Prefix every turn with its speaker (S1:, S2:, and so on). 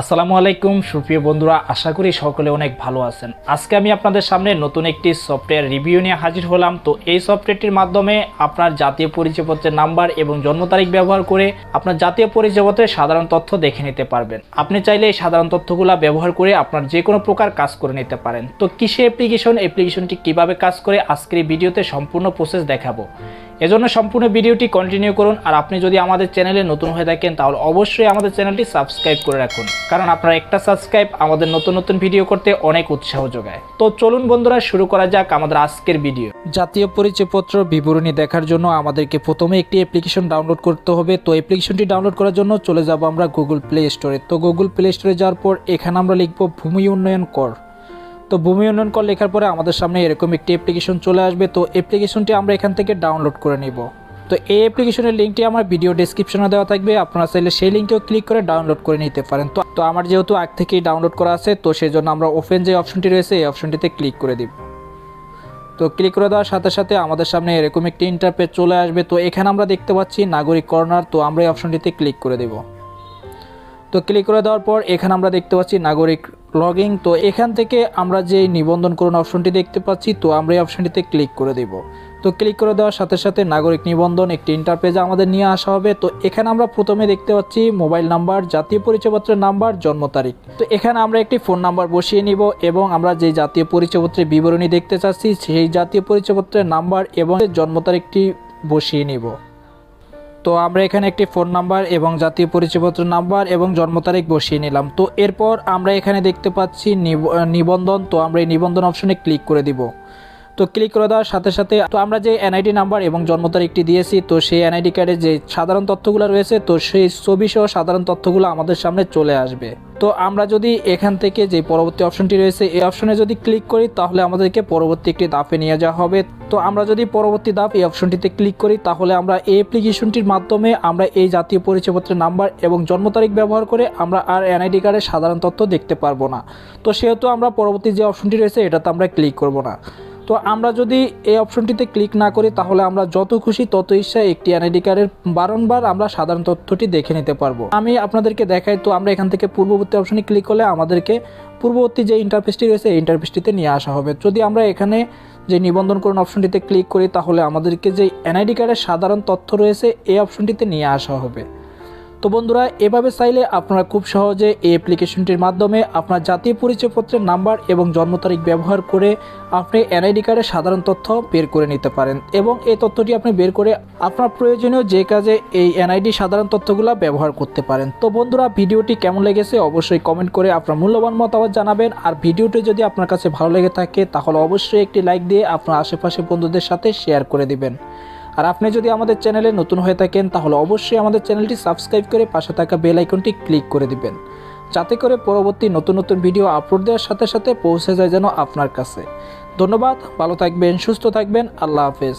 S1: আসসালামু আলাইকুম, সুপ্রিয় বন্ধুরা, আশা করি সকলে অনেক ভালো আছেন। আজকে আমি আপনাদের সামনে নতুন একটি সফটওয়্যার রিভিউ নিয়ে হাজির হলাম। তো এই সফটওয়্যারটির মাধ্যমে আপনার জাতীয় পরিচয়পত্রের নাম্বার এবং জন্ম তারিখ ব্যবহার করে আপনার জাতীয় পরিচয়পত্রের সাধারণ তথ্য দেখে নিতে পারবেন। আপনি চাইলে এই সাধারণ তথ্যগুলো ব্যবহার করে আপনার যে কোনো প্রকার কাজ করে নিতে পারেন। তো কিসে অ্যাপ্লিকেশন, অ্যাপ্লিকেশনটি কীভাবে কাজ করে, আজকের ভিডিওতে সম্পূর্ণ প্রসেস দেখাবো। এজন্য সম্পূর্ণ ভিডিওটি কন্টিনিউ করুন আর আপনি যদি আমাদের চ্যানেলে নতুন হয়ে থাকেন, তাহলে অবশ্যই আমাদের চ্যানেলটি সাবস্ক্রাইব করে রাখুন। কারণ আপনার একটা সাবস্ক্রাইব আমাদের নতুন নতুন ভিডিও করতে অনেক উৎসাহ যোগায়। তো চলুন বন্ধুরা, শুরু করা যাক আমাদের আজকের ভিডিও জাতীয় পরিচয়পত্র বিবরণী দেখার জন্য আমাদেরকে প্রথমে একটি অ্যাপ্লিকেশন ডাউনলোড করতে হবে। তো অ্যাপ্লিকেশনটি ডাউনলোড করার জন্য চলে যাব আমরা গুগল প্লে স্টোরে তো গুগল প্লে স্টোরে যাওয়ার পর এখানে আমরা লিখব ভূমি উন্নয়ন কর। তো ভূমি উন্নয়ন কর লেখার পরে আমাদের সামনে এরকম একটি অ্যাপ্লিকেশন চলে আসবে। তো অ্যাপ্লিকেশনটি আমরা এখান থেকে ডাউনলোড করে নিব। তো এই অ্যাপ্লিকেশনের লিঙ্কটি আমার ভিডিও ডেসক্রিপশনে দেওয়া থাকবে। আপনারা চাইলে সেই লিঙ্কেও ক্লিক করে ডাউনলোড করে নিতে পারেন। তো তো আমার যেহেতু আগ থেকেই ডাউনলোড করা আছে, তো সেই জন্য আমরা ওপেন যে অপশনটি রয়েছে, এই অপশনটিতে ক্লিক করে দিব। তো ক্লিক করে দেওয়ার সাথে সাথে আমাদের সামনে এরকম একটি ইন্টারপেজ চলে আসবে। তো এখানে আমরা দেখতে পাচ্ছি নাগরিক কর্নার। তো আমরা এই অপশনটিতে ক্লিক করে দেবো। তো ক্লিক করে দেওয়ার পর এখানে আমরা দেখতে পাচ্ছি নাগরিক লগিং তো এখান থেকে আমরা যে নিবন্ধন করুন অপশনটি দেখতে পাচ্ছি, তো আমরা এই অপশনটিতে ক্লিক করে দেব। তো ক্লিক করে দেওয়ার সাথে সাথে নাগরিক নিবন্ধন, একটি ইন্টারপেজে আমাদের নিয়ে আসা হবে। তো এখানে আমরা প্রথমে দেখতে পাচ্ছি মোবাইল নাম্বার জাতীয় পরিচয়পত্রের নাম্বার জন্ম তারিখ। তো এখানে আমরা একটি ফোন নাম্বার বসিয়ে নিব এবং আমরা যে জাতীয় পরিচয়পত্রের বিবরণী দেখতে চাচ্ছি, সেই জাতীয় পরিচয়পত্রের নাম্বার এবং জন্ম তারিখটি বসিয়ে নিব। তো আমরা এখানে একটি ফোন নাম্বার এবং জাতীয় পরিচয়পত্র নাম্বার এবং জন্ম তারিখ বসিয়ে নিলাম। তো এরপর আমরা এখানে দেখতে পাচ্ছি নিব- নিবন্ধন। তো আমরা এই নিবন্ধন অপশনে ক্লিক করে দিব। তো ক্লিক করে দেওয়ার সাথে সাথে তো আমরা যে এনআইডি নাম্বার এবং জন্ম তারিখটি দিয়েছি, তো সেই এনআইডি কার্ডে যে সাধারণ তথ্যগুলো রয়েছে, তো সেই ছবি সহ সাধারণ তথ্যগুলো আমাদের সামনে চলে আসবে। তো আমরা যদি এখান থেকে যে পরবর্তী অপশনটি রয়েছে, এই অপশনে যদি ক্লিক করি, তাহলে আমাদেরকে পরবর্তী একটি ধাপে নিয়ে যাওয়া হবে। তো আমরা যদি পরবর্তী ধাপ এই অপশনটিতে ক্লিক করি, তাহলে আমরা এই অ্যাপ্লিকেশনটির মাধ্যমে আমরা এই জাতীয় পরিচয়পত্রের নাম্বার এবং জন্ম তারিখ ব্যবহার করে আমরা আর এনআইডি কার্ডের সাধারণ তথ্য দেখতে পারব না। তো সেহেতু আমরা পরবর্তী যে অপশনটি রয়েছে, এটাতে আমরা ক্লিক করব না। তো আমরা যদি এই অপশনটিতে ক্লিক না করি, তাহলে আমরা যত খুশি তত ইচ্ছা একটি এনআইডি কার্ডের বারংবার আমরা সাধারণ তথ্যটি দেখে নিতে পারব। আমি আপনাদেরকে দেখাই, তো আমরা এখান থেকে পূর্ববর্তী অপশনে ক্লিক করলে আমাদেরকে পূর্ববর্তী যে ইন্টারফেসটি রয়েছে, এই ইন্টারফেসটিতে নিয়ে আসা হবে। যদি আমরা এখানে যে নিবন্ধন করুন অপশনটিতে ক্লিক করি, তাহলে আমাদেরকে যে এনআইডি কার্ডের সাধারণ তথ্য রয়েছে, এই অপশনটিতে নিয়ে আসা হবে। তো বন্ধুরা, এভাবে চাইলে আপনারা খুব সহজে এই অ্যাপ্লিকেশনটির মাধ্যমে আপনার জাতীয় পরিচয়পত্রের নাম্বার এবং জন্ম তারিখ ব্যবহার করে আপনি এনআইডি কার্ডের সাধারণ তথ্য বের করে নিতে পারেন এবং এই তথ্যটি আপনি বের করে আপনার প্রয়োজনীয় যে কাজে এই এনআইডি সাধারণ তথ্যগুলো ব্যবহার করতে পারেন। তো বন্ধুরা, ভিডিওটি কেমন লেগেছে অবশ্যই কমেন্ট করে আপনার মূল্যবান মতামত জানাবেন। আর ভিডিওটি যদি আপনার কাছে ভালো লেগে থাকে, তাহলে অবশ্যই একটি লাইক দিয়ে আপনার আশেপাশে বন্ধুদের সাথে শেয়ার করে দিবেন। আর আপনি যদি আমাদের চ্যানেলে নতুন হয়ে থাকেন, তাহলে অবশ্যই আমাদের চ্যানেলটি সাবস্ক্রাইব করে পাশে থাকা বেল আইকনটি ক্লিক করে দিবেন। যাতে করে পরবর্তী নতুন নতুন ভিডিও আপলোড দেওয়ার সাথে সাথে পৌঁছে যায় যেন আপনার কাছে। ধন্যবাদ, ভালো থাকবেন, সুস্থ থাকবেন, আল্লাহ হাফেজ।